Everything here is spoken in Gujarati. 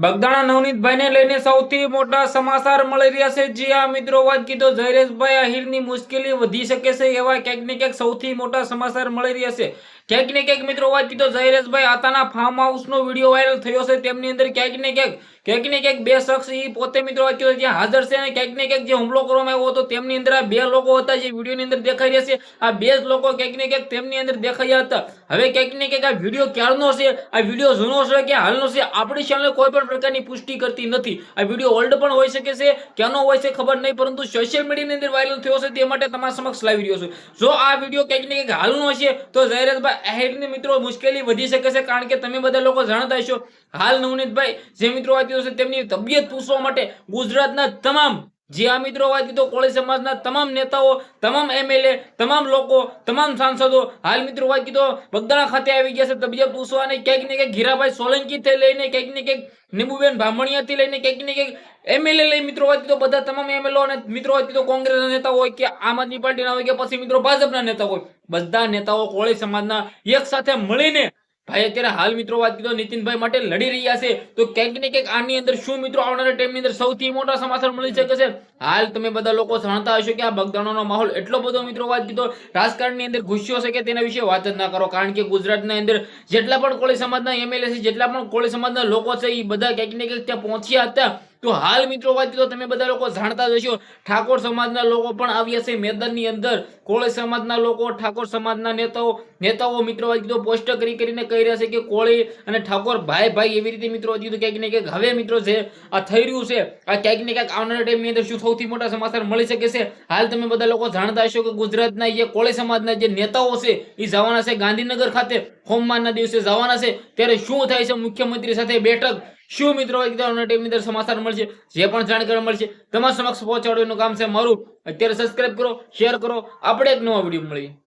બગદાણા નવનીતભાઈને લઈને સૌથી મોટા સમાચાર મળી રહ્યા છે. જે આ મિત્રો, વાત કીધો જયરેશભાઈ આહિરની મુશ્કેલી વધી શકે છે એવા ક્યાંક ને ક્યાંક સૌથી મોટા સમાચાર મળી રહ્યા છે. ક્યાંક ને ક્યાંક મિત્રો વાત કીધો જયરેશભાઈ, આતાના ફાર્મ હાઉસનો વીડિયો વાયરલ થયો છે. તેમની અંદર ક્યાંક ને ક્યાંક ક્યાંક ને ક્યાંક બે શખ્સ એ પોતે મિત્રો વાત કીધો જ્યાં હાજર છે અને ક્યાંક ને ક્યાંક જે હુમલો કરવામાં આવ્યો હતો, તેમની અંદર આ બે લોકો હતા જે વિડીયોની અંદર દેખાઈ રહ્યા છે. આ બે જ લોકો ક્યાંક ને ક્યાંક તેમની અંદર દેખાયા હતા. હવે ક્યાંક ને ક્યાંક આ વીડિયો ક્યારનો છે? આ વીડિયો જૂનો છે કે હાલનો છે? આપણી ચેનલ કોઈ પણ પ્રકારની પુષ્ટિ કરતી નથી. આ વીડિયો ઓલ્ડ પણ હોઈ શકે છે, ક્યાંનો હોય છે ખબર નહીં, પરંતુ સોશિયલ મીડિયાની અંદર વાયરલ થયો છે તે માટે તમારા સમક્ષ લાવી રહ્યો છું. જો આ વીડિયો ક્યાંક ને ક્યાંક હાલનો છે, તો જયરાજભાઈ આહિરની મિત્રો મુશ્કેલી વધી શકે છે કારણ કે તમે બધા લોકો જાણતા હશો. હાલ નવનીતભાઈ, જે મિત્રો વાંચ્યું છે, તેમની તબિયત પૂછવા માટે ગુજરાતના તમામ જે આ મિત્રો વાત કીધો કોળી સમાજના તમામ નેતાઓ, તમામ એમએલએ, તમામ લોકો, તમામ સાંસદો, હાલ મિત્રો વાત કીધો બગદાણા ખાતે આવી ગયા છે. તબિયત પૂછવા અને ક્યાંક ને ક્યાંક ઘીરાભાઈ સોલંકી થી લઈને ક્યાંક ને ક્યાંક નીબુબેન બામણિયાથી લઈને ક્યાંક ને ક્યાંક એમએલએ લઈ મિત્રો વાત કીધો બધા તમામ એમએલએ અને મિત્રો વાત કીધો કોંગ્રેસના નેતા હોય કે આમ આદમી પાર્ટીના હોય કે પછી મિત્રો ભાજપના નેતા હોય. બધા નેતાઓ કોળી સમાજના એક સાથે મળીને ભાઈ, અત્યારે હાલ મિત્રો વાત કીધો નીતિનભાઈ માટે લડી રહ્યા છે. તો ક્યાંક ને ક્યાંક આની અંદર શું મિત્રો આવનારા ટાઈમની અંદર સૌથી મોટા સમાચાર મળી શકે છે? હાલ તમે બધા લોકો જાણતા હશો કે આ બગદાણોનો માહોલ એટલો બધો મિત્રો વાત કીધો રાજકારણની અંદર ઘૂસ્યો છે કે તેના વિશે વાત જ ના કરો. કારણ કે ગુજરાતના અંદર જેટલા પણ કોળી સમાજના એમએલએ છે, જેટલા પણ કોળી સમાજના લોકો છે એ બધા ક્યાંક ને ક્યાંક ત્યાં પહોંચ્યા હતા. તો હાલ મિત્રો વાત તો તમે બધા લોકો જાણતા જ હશો. ઠાકોર સમાજના લોકો પણ આવ્યા છે મેદાનની અંદર. કોળી સમાજના લોકો, ઠાકોર સમાજના નેતાઓ નેતાઓ મિત્રો વાત કીધું પોસ્ટ કરી કરીને કહી રહ્યા છે કે કોળી અને ઠાકોર ભાઈ ભાઈ એવી રીતે મિત્રો કીધું ક્યાંક ને ક્યાંક હવે મિત્રો છે આ થઈ રહ્યું છે, આ ક્યાંક ને ક્યાંક આવનારા ટાઈમની અંદર શું સૌથી મોટા સમાચાર મળી શકે છે, હાલ તમે બધા લોકો જાણતા હશો કે ગુજરાતના જે કોળી સમાજના જે નેતાઓ છે એ જવાના છે ગાંધીનગર ખાતે. હોમમાનના દિવસે જવાના છે. ત્યારે શું થાય છે? મુખ્યમંત્રી સાથે બેઠક. શું મિત્રો એકદમ ટીમની અંદર સમાચાર મળશે, જે પણ જાણકારી મળશે, તમારા સમક્ષ પહોંચાડવાનું કામ છે મારું. અત્યારે સબસ્ક્રાઇબ કરો શેર કરો. આપણે એક નવો વીડિયો મળીએ.